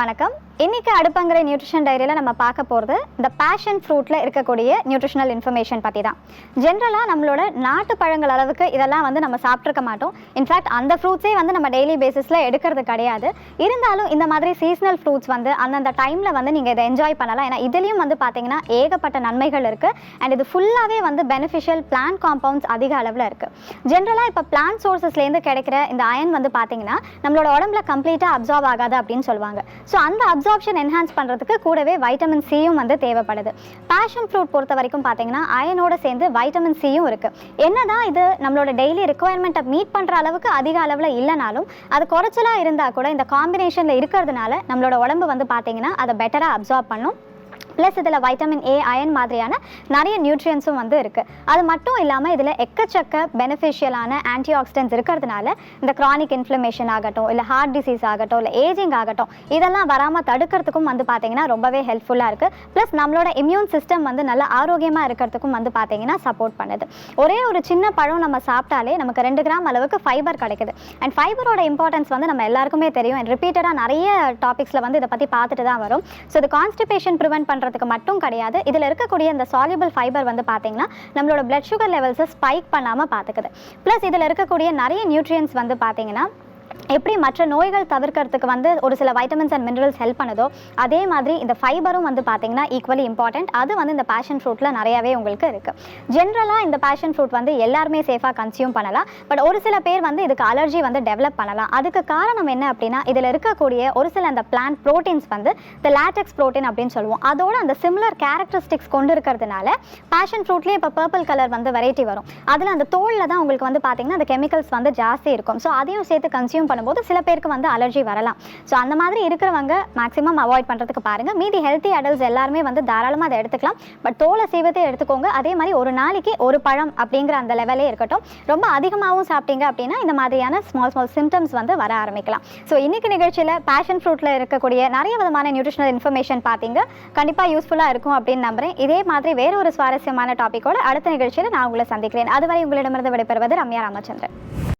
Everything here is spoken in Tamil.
வணக்கம். இன்னைக்கு அடுப்பங்கிற நியூட்ரிஷன் டைரியில் நம்ம பார்க்க போகிறது இந்த பேஷன் ஃப்ரூட்டில் இருக்கக்கூடிய நியூட்ரிஷனல் இன்ஃபர்மேஷன் பற்றி தான் ஜென்ரலாக நம்மளோட நாட்டு பழங்கள் அளவுக்கு இதெல்லாம் வந்து நம்ம சாப்பிட்ருக்க மாட்டோம். இன்ஃபேக்ட் அந்த ஃப்ரூட்ஸே வந்து நம்ம டெய்லி பேசிஸில் எடுக்கிறது கிடையாது. இருந்தாலும் இந்த மாதிரி சீசனல் ஃப்ரூட்ஸ் வந்து அந்தந்த டைமில் வந்து நீங்கள் இதை என்ஜாய் பண்ணலாம். ஏன்னா இதுலேயும் வந்து பார்த்தீங்கன்னா ஏகப்பட்ட நன்மைகள் இருக்குது அண்ட் இது ஃபுல்லாகவே வந்து பெனிஃபிஷியல் பிளான் காம்பவுண்ட்ஸ் அதிக அளவில் இருக்குது ஜென்ரலாக இப்போ பிளான் சோர்சஸ்லேருந்து கிடைக்கிற இந்த அயன் வந்து பார்த்தீங்கன்னா நம்மளோட உடம்புல கம்ப்ளீட்டாக அப்சார்ப் ஆகாது அப்படின்னு சொல்லுவாங்க. ஸோ அந்த அப்சார்ப்ஷன் என்ஹான்ஸ் பண்ணுறதுக்கு கூடவே வைட்டமின் சியும் வந்து தேவைப்படுது. பேஷன் ஃப்ரூட் பொறுத்த வரைக்கும் பார்த்தீங்கன்னா அயனோட சேர்ந்து வைட்டமின் சியும் இருக்குது என்னதான் இது நம்மளோட டெய்லி ரெக்குவயர்மெண்ட்டை மீட் பண்ணுற அளவுக்கு அதிக அளவில் இல்லைனாலும் அது குறைச்சலாக இருந்தால் கூட இந்த காம்பினேஷனில் இருக்கிறதுனால நம்மளோட உடம்பு வந்து பார்த்தீங்கன்னா அதை பெட்டராக அப்சார்ப் பண்ணும். ப்ளஸ் இதில் வைட்டமின் ஏ அயன் மாதிரியான நிறைய நியூட்ரியன்ஸும் வந்து இருக்குது அது மட்டும் இல்லாமல் இதில் எக்கச்சக்க பெனிஃபிஷியலான ஆன்டி ஆக்சிடென்ட்ஸ் இருக்கிறதுனால இந்த க்ரானிக் இன்ஃப்ளமேஷன் ஆகட்டும் இல்லை ஹார்ட் டிசீஸ் ஆகட்டும் இல்லை ஏஜிங் ஆகட்டும் இதெல்லாம் வராமல் தடுக்கிறதுக்கும் வந்து பார்த்தீங்கன்னா ரொம்பவே ஹெல்ப்ஃபுல்லாக இருக்குது ப்ளஸ் நம்மளோட இம்யூன் சிஸ்டம் வந்து நல்ல ஆரோக்கியமாக இருக்கிறதுக்கும் வந்து பார்த்தீங்கன்னா சப்போர்ட் பண்ணுது. ஒரே ஒரு சின்ன பழம் நம்ம சாப்பிட்டாலே நமக்கு ரெண்டு கிராம் அளவுக்கு ஃபைபர் கிடைக்குது. அண்ட் ஃபைபரோட இம்பார்ட்டன்ஸ் வந்து நம்ம எல்லாருக்குமே தெரியும். அண்ட் ரிப்பீட்டடாக நிறைய டாபிக்ஸில் வந்து இதை பற்றி பார்த்துட்டு தான் வரும். ஸோ இது கான்ஸ்டிபேஷன் ப்ரிவென்ட் பண்ணுற பண்ணுறதுக்கு மட்டும் கிடையாது. இதில் இருக்கக்கூடிய இந்த சாலியபிள் ஃபைபர் வந்து பார்த்தீங்கன்னா நம்மளோட பிளட் சுகர் லெவல்ஸை ஸ்பைக் பண்ணாமல் பார்த்துக்குது ப்ளஸ் இதில் இருக்கக்கூடிய நிறைய நியூட்ரியன்ஸ் வந்து பார்த்தீங்கன்னா எப்படி மற்ற நோய்கள் தவிர்க்கிறதுக்கு வந்து ஒரு சில வைட்டமின்ஸ் அண்ட் மினரல்ஸ் ஹெல்ப் பண்ணுதோ அதே மாதிரி இந்த ஃபைபரும் வந்து பார்த்தீங்கன்னா ஈக்குவலி இம்பார்ட்டன்ட் அது வந்து இந்த பேஷன் ஃப்ரூட்டில் நிறையாவே உங்களுக்கு இருக்குது ஜென்ரலாக இந்த பேஷன் ஃப்ரூட் வந்து எல்லாருமே சேஃபாக கன்சியூம் பண்ணலாம். பட் ஒரு சில பேர் வந்து இதுக்கு அலர்ஜி வந்து டெவலப் பண்ணலாம். அதுக்கு காரணம் என்ன அப்படின்னா இதில் இருக்கக்கூடிய ஒரு சில அந்த பிளான்ட் ப்ரோட்டீன்ஸ் வந்து இந்த லேட்டெக்ஸ் ப்ரோட்டீன் அப்படின்னு சொல்லுவோம். அதோட அந்த சிமிலர் கேரக்டரிஸ்டிக்ஸ் கொண்டு இருக்கிறதுனால பேஷன் ஃப்ரூட்லேயே இப்போ பர்பிள் கலர் வந்து வெரைட்டி வரும். அதில் அந்த தோலில் தான் உங்களுக்கு வந்து பார்த்தீங்கன்னா அந்த கெமிக்கல்ஸ் வந்து ஜாஸ்தி இருக்கும். ஸோ அதையும் சேர்த்து கன்சியூம் பண்ணும்போது சில பேருக்கு வந்து அலர்ஜி வரலாம். ஸோ அந்த மாதிரி இருக்கிறவங்க மேக்ஸிமம் அவாய்ட் பண்ணுறதுக்கு பாருங்கள் மீதி ஹெல்த்தி அடல்ட்ஸ் எல்லாருமே வந்து தாராளமாக அதை எடுத்துக்கலாம். பட் தோலை சீவத்தை எடுத்துக்கோங்க. அதே மாதிரி ஒரு நாளைக்கு ஒரு பழம் அப்படிங்கிற அந்த லெவலே இருக்கட்டும். ரொம்ப அதிகமாகவும் சாப்பிட்டீங்க அப்படின்னா இந்த மாதிரியான ஸ்மால் ஸ்மால் சிம்டம்ஸ் வந்து வர ஆரம்பிக்கலாம். ஸோ இன்றைக்கு நிகழ்ச்சியில் பேஷன் ஃப்ரூட்டில் இருக்கக்கூடிய நிறைய விதமான நியூட்ரிஷனல் இன்ஃபர்மேஷன் பார்த்தீங்க கண்டிப்பாக யூஸ்ஃபுல்லாக இருக்கும் அப்படின்னு நம்புறேன். இதே மாதிரி வேற ஒரு சுவாரஸ்யமான டாப்பிக்கோட அடுத்த நிகழ்ச்சியில் நான் உங்களை சந்திக்கிறேன். அதுவரை உங்களிடமிருந்து விடைபெறுவது ரம்யா ராமச்சந்திரன்.